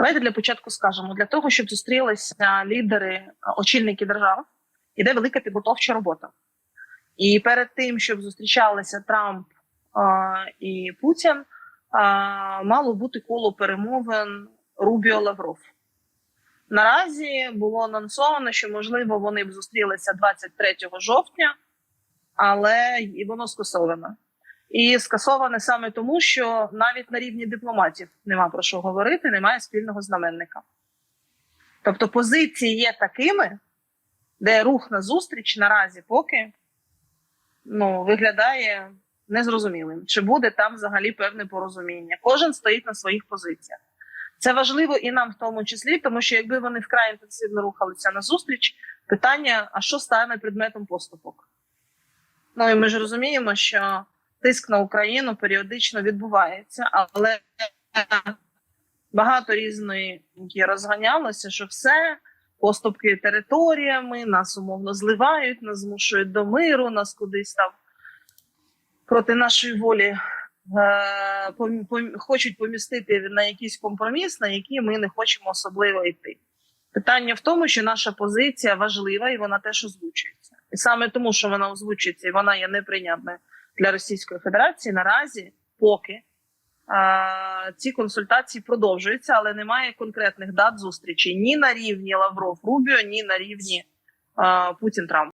Давайте для початку скажемо: для того, щоб зустрілися лідери, очільники держав, іде велика підготовча робота. І перед тим, щоб зустрічалися Трамп а, і Путін, а, мало бути коло перемовин Рубіо Лавров. Наразі було анонсовано, що можливо вони б зустрілися 23 жовтня, але і воно скасовано. І скасоване саме тому, що навіть на рівні дипломатів нема про що говорити, немає спільного знаменника. Тобто позиції є такими, де рух на зустріч наразі поки ну, виглядає незрозумілим, чи буде там взагалі певне порозуміння. Кожен стоїть на своїх позиціях. Це важливо і нам в тому числі, тому що якби вони вкрай інтенсивно рухалися на зустріч, питання: а що стане предметом поступок? Ну і ми ж розуміємо, що тиск на Україну періодично відбувається, але багато різної розганялося, що все поступки територіями, нас умовно зливають, нас змушують до миру, нас кудись там проти нашої волі е, пом- пом- хочуть помістити на якийсь компроміс, на який ми не хочемо особливо йти. Питання в тому, що наша позиція важлива і вона теж озвучується. І саме тому, що вона озвучується і вона є неприйнятною для Російської Федерації, наразі поки а, ці консультації продовжуються, але немає конкретних дат зустрічі ні на рівні Лавров Рубіо, ні на рівні Путін Трамп.